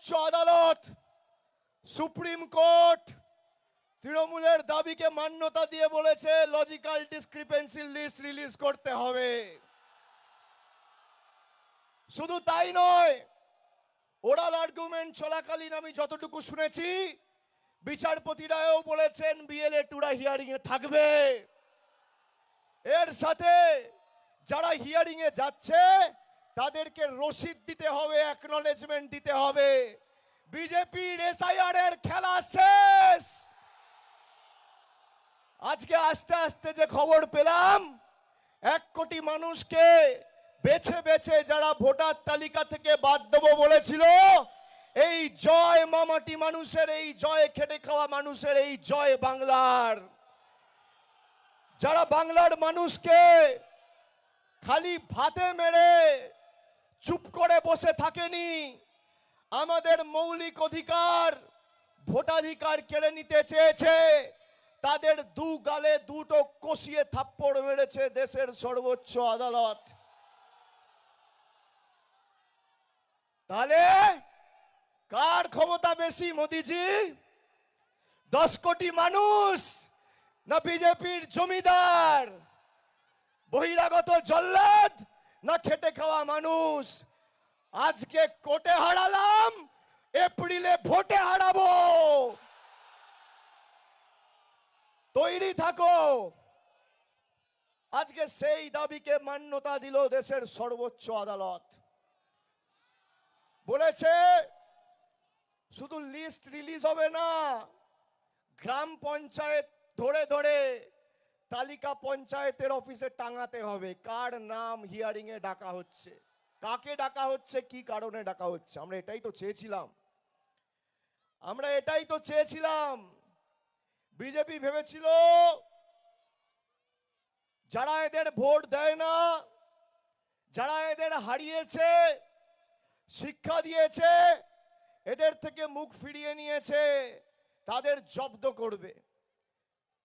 সর্বোচ্চ আদালত, supreme court তৃণমূলের দাবিকে মান্যতা দিয়ে বলেছে লজিক্যাল ডিসক্রিপেন্সি লিস্ট রিলিজ করতে হবে। শুধু তাই নয় ওরাল আর্গুমেন্ট চলাকালীন আমি যতটুকু শুনেছি, বিচারপতিরাও বলেছেন বিএলএ টুরা হিয়ারিং এ থাকবে। এর সাথে যারা হিয়ারিং এ যাচ্ছে তাদেরকে রসিদ দিতে হবে অ্যাকনলেজমেন্ট দিতে হবে। বিজেপির এসআইআর এর খেলা শেষ। আজকে আস্তে আস্তে যে খবর পেলাম, এক কোটি মানুষকে বেছে বেছে যারা ভোটার তালিকা থেকে বাদ দেবো বলেছিল, এই জয় মামাটি মানুষের, এই জয় খেটে খাওয়া মানুষের, এই জয় বাংলার। যারা বাংলার মানুষকে খালি ভাতে মেরে চুপ করে বসে থাকেনি। আমাদের মৌলিক অধিকার ভোটাধিকার কেড়ে নিতে চেয়েছে। তাদের দু গালে দুটো কষিয়ে থাপ্পড় মেরেছে দেশের সর্বোচ্চ আদালত। তাহলে কার ক্ষমতা বেশি, মোদিজি? দশ কোটি মানুষ না বিজেপির জমিদার? বহিরাগত জল্লাদ? না খেটে খাওয়া মানুষ। আজকে কোটে হারালাম, এপ্রিলে ভোটে হারাবো। তৈরি থাকো। আজকে সেই দাবিকে মান্যতা দিল দেশের সর্বোচ্চ আদালত। বলেছে, শুধু লিস্ট রিলিজ হবে না, গ্রাম পঞ্চায়েত ধরে ধরে তালিকা পঞ্চায়েতের অফিসে টাঙাতে হবে। কার নাম হিয়ারিং এ ডাকা হচ্ছে? কাকে ডাকা হচ্ছে? কি কারণে ডাকা হচ্ছে? আমরা এটাই তো চেয়েছিলাম। আমরা এটাই তো চেয়েছিলাম। বিজেপি ভেবেছিল, যারা এদের ভোট দেয় না, যারা এদের হারিয়েছে, শিক্ষা দিয়েছে, এদের থেকে মুখ ফিরিয়ে নিয়েছে, তাদের জব্দ করবে।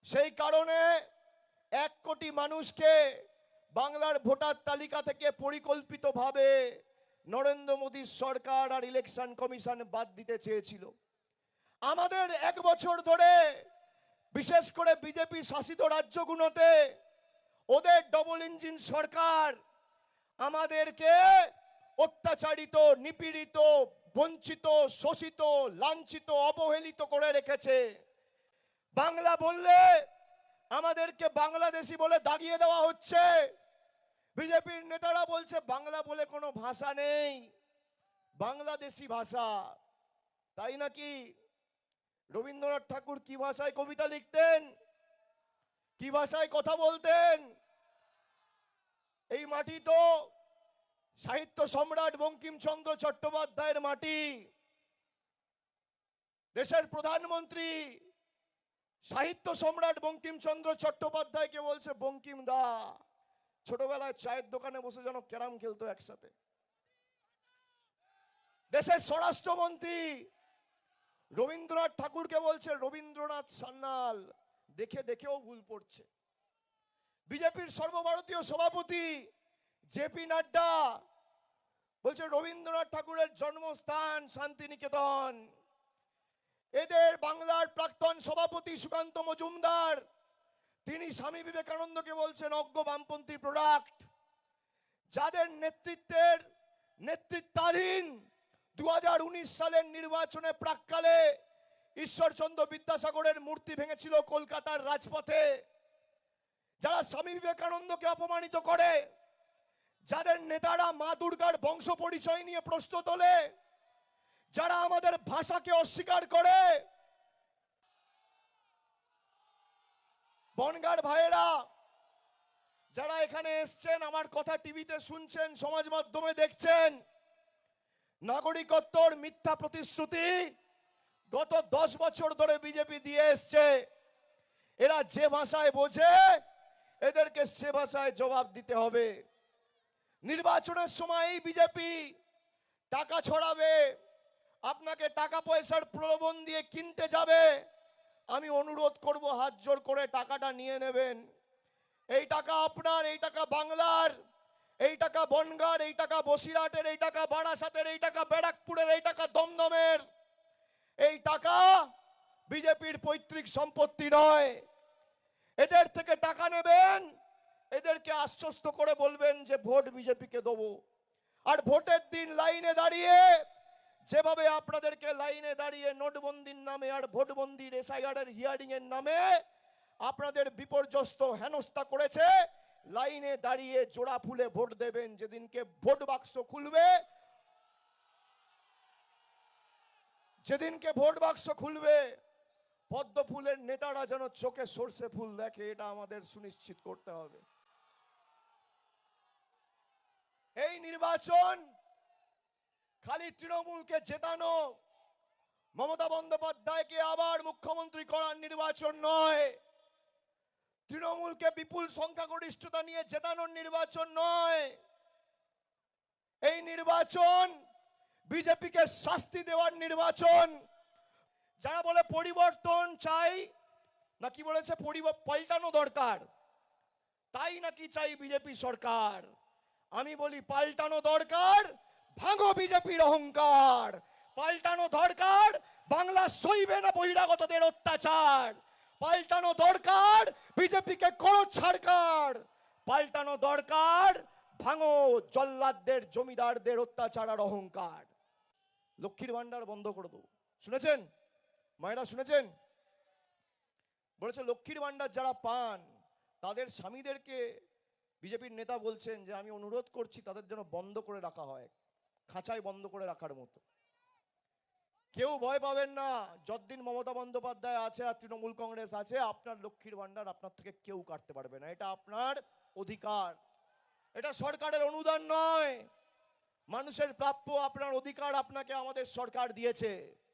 সেই কারণে এক কোটি মানুষকে বাংলার ভোটার তালিকা থেকে পরিকল্পিতভাবে নরেন্দ্র মোদীর সরকার আর ইলেকশন কমিশন বাদ দিতে চেয়েছিল। আমাদের এক বছর ধরে বিশেষ করে বিজেপি শাসিত রাজ্যগুলোতে ওদের ডবল ইঞ্জিন সরকার আমাদেরকে অত্যাচারিত, নিপীড়িত, বঞ্চিত, শোষিত, লাঞ্ছিত, অবহেলিত করে রেখেছে। বাংলা বললে আমাদেরকে বাংলাদেশি বলে দাগিয়ে দেওয়া হচ্ছে। বিজেপির নেতারা বলছে, বাংলা বলে কোনো ভাষা নেই। বাংলাদেশি ভাষা। তাই নাকি রবীন্দ্রনাথ ঠাকুর কি ভাষায় কবিতা লিখতেন? কি ভাষায় কথা বলতেন? এই মাটি তো সাহিত্য সম্রাট বঙ্কিমচন্দ্র চট্টোপাধ্যায়ের মাটি। দেশের প্রধানমন্ত্রী সাহিত্য সম্রাট বঙ্কিমচন্দ্র চট্টোপাধ্যায়কে বলছে, বঙ্কিম দা, ছোটবেলায় চায়ের দোকানে বসে যেন ক্যারাম খেলতো একসাথে। দেশের স্বরাষ্ট্রমন্ত্রী রবীন্দ্রনাথ ঠাকুরকে বলছে, রবীন্দ্রনাথ সান্যাল, দেখে দেখেও ভুল পড়ছে। বিজেপির সর্বভারতীয় সভাপতি জেপি নাড্ডা বলছে, রবীন্দ্রনাথ ঠাকুরের জন্মস্থান শান্তিনিকেতন। এদের বাংলার প্রাক্তন সভাপতি সুকান্ত মজুমদার, তিনি স্বামী বিবেকানন্দকে বলছেন অজ্ঞ বামপন্থী প্রোডাক্ট যাদের নেতৃত্বের নেতৃত্বাধীন দু হাজার উনিশ সালের নির্বাচনে প্রাককালে ঈশ্বরচন্দ্র বিদ্যাসাগরের মূর্তি ভেঙেছিল কলকাতার রাজপথে। যারা স্বামী বিবেকানন্দকে অপমানিত করে, যাদের নেতারা মা দুর্গার বংশ পরিচয় নিয়ে প্রশ্ন তোলে যারা আমাদের ভাষাকে অস্বীকার করে, বনগার ভাইয়েরা, যারা এখানে এসছেন, আমার কথা টিভিতে শুনছেন, সমাজ মাধ্যমে দেখছেন, নাগরিকত্বর মিথ্যা প্রতিশ্রুতি গত দশ বছর ধরে বিজেপি দিয়ে এসছে। এরা যে ভাষায় বোঝে, এদেরকে সে ভাষায় জবাব দিতে হবে। নির্বাচনের সময় বিজেপি টাকা ছড়াবে আপনাকে টাকা পয়সার প্রলোভন দিয়ে কিনতে যাবে। আমি অনুরোধ করব, হাত জোর করে টাকাটা নিয়ে নেবেন। এই টাকা আপনার, এই টাকা বাংলার, এই টাকা বনগার, এই টাকা বসিরহাটের, এই টাকা বারাসাতের, এই টাকা ব্যারাকপুরের, এই টাকা দমদমের। এই টাকা বিজেপির পৈতৃক সম্পত্তি নয়। এদের থেকে টাকা নেবেন, এদেরকে আশ্বস্ত করে বলবেন যে ভোট বিজেপিকে দেবো। আর ভোটের দিন লাইনে দাঁড়িয়ে যেভাবে আপনাদেরকে লাইনে দাঁড়িয়ে নোটবন্দির নামে আর ভোটবন্দির এসআইআর এর হিয়ারিং এর নামে আপনাদের বিপর্যস্ত হেনস্থা করেছে, লাইনে দাঁড়িয়ে জোড়া ফুলে ভোট দেবেন যেদিনকে ভোট বাক্স খুলবে। যেদিনকে ভোট বাক্স খুলবে, পদ্ম ফুলের নেতারা যেন চোখে সর্ষে ফুল দেখে, এটা আমাদের সুনিশ্চিত করতে হবে। এই নির্বাচন খালি তৃণমূলকে জেতানো। মমতা বন্দ্যোপাধ্যায়কে আবার মুখ্যমন্ত্রী করার নির্বাচন নয়। তৃণমূলকে বিপুল সংখ্যাগরিষ্ঠতা নিয়ে জেতানোর নির্বাচন নয়। এই নির্বাচন বিজেপিকে শাস্তি দেওয়ার নির্বাচন। যারা বলে পরিবর্তন চাই, না কি বলেছে? পাল্টানো দরকার। তাই নাকি চাই বিজেপি সরকার? আমি বলি পাল্টানো দরকার ভাঙো বিজেপির অহংকার, পাল্টানো দরকার, বাংলা সইবে না বহিরাগতদের অত্যাচার। পাল্টানো দরকার, বিজেপিকে করো ছাড়কার। পাল্টানো দরকার, ভাঙো জল্লাদদের, জমিদারদের অত্যাচার আর অহংকার। লক্ষ্মীর ভান্ডার বন্ধ করে দেবো। শুনেছেন? মায়েরা শুনেছেন? বলেছে, লক্ষ্মীর ভান্ডার যারা পান, তাদের স্বামীদেরকে বিজেপির নেতা বলছেন যে, আমি অনুরোধ করছি তাদের যেন বন্ধ করে রাখা হয়। খাঁচায় বন্ধ করে রাখার মতো। কেউ ভয় পাবেন না, যতদিন মমতা বন্দ্যোপাধ্যায় আছে আর তৃণমূল কংগ্রেস আছে, আপনার লক্ষ্মীর ভান্ডার আপনার থেকে কেউ কাটতে পারবে না। এটা আপনার অধিকার। এটা সরকারের অনুদান নয়। মানুষের প্রাপ্য আপনার অধিকার আপনাকে আমাদের সরকার দিয়েছে।